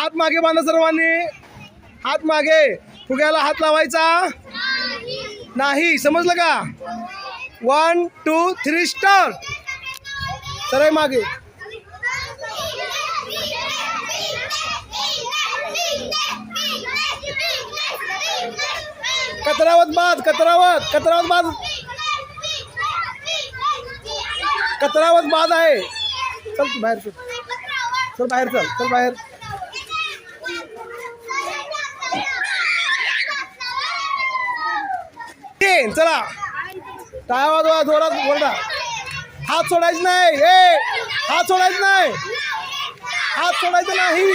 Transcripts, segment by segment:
हात मागे बांधा सर्वांनी. हात मागे. फुग्याला हात लावायचा. नाही समजलं का? वन टू थ्री स्टार्ट सरळ मागे. कतरावत बाद कचरावत कतरावत बाद. कतरावत बाद आहे. चल बाहेर चल. चल बाहेर चल चल बाहेर. नाही चला. टाळ्या वाजवा जोरात बोलता हात सोडायचं नाही ए हात सोडायचं नाही. हात सोडायचं नाही.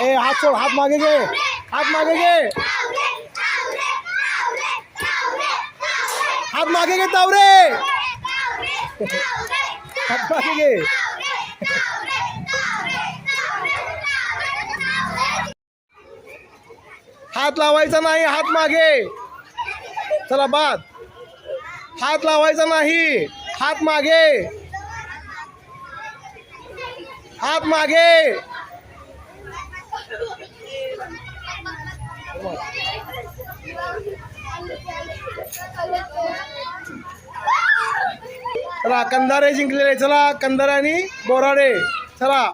ए हात सोड हात मागे घे. हात मागे घे. हात मागे घे तावरे. हात मागे घे. हात लावायचा नाही हात मागे. चला बाद. हात लावायचा नाही हात मागे. हात मागे. चला कंधारे जिंकलेले चला कंधारे आणि बोराडे. चला.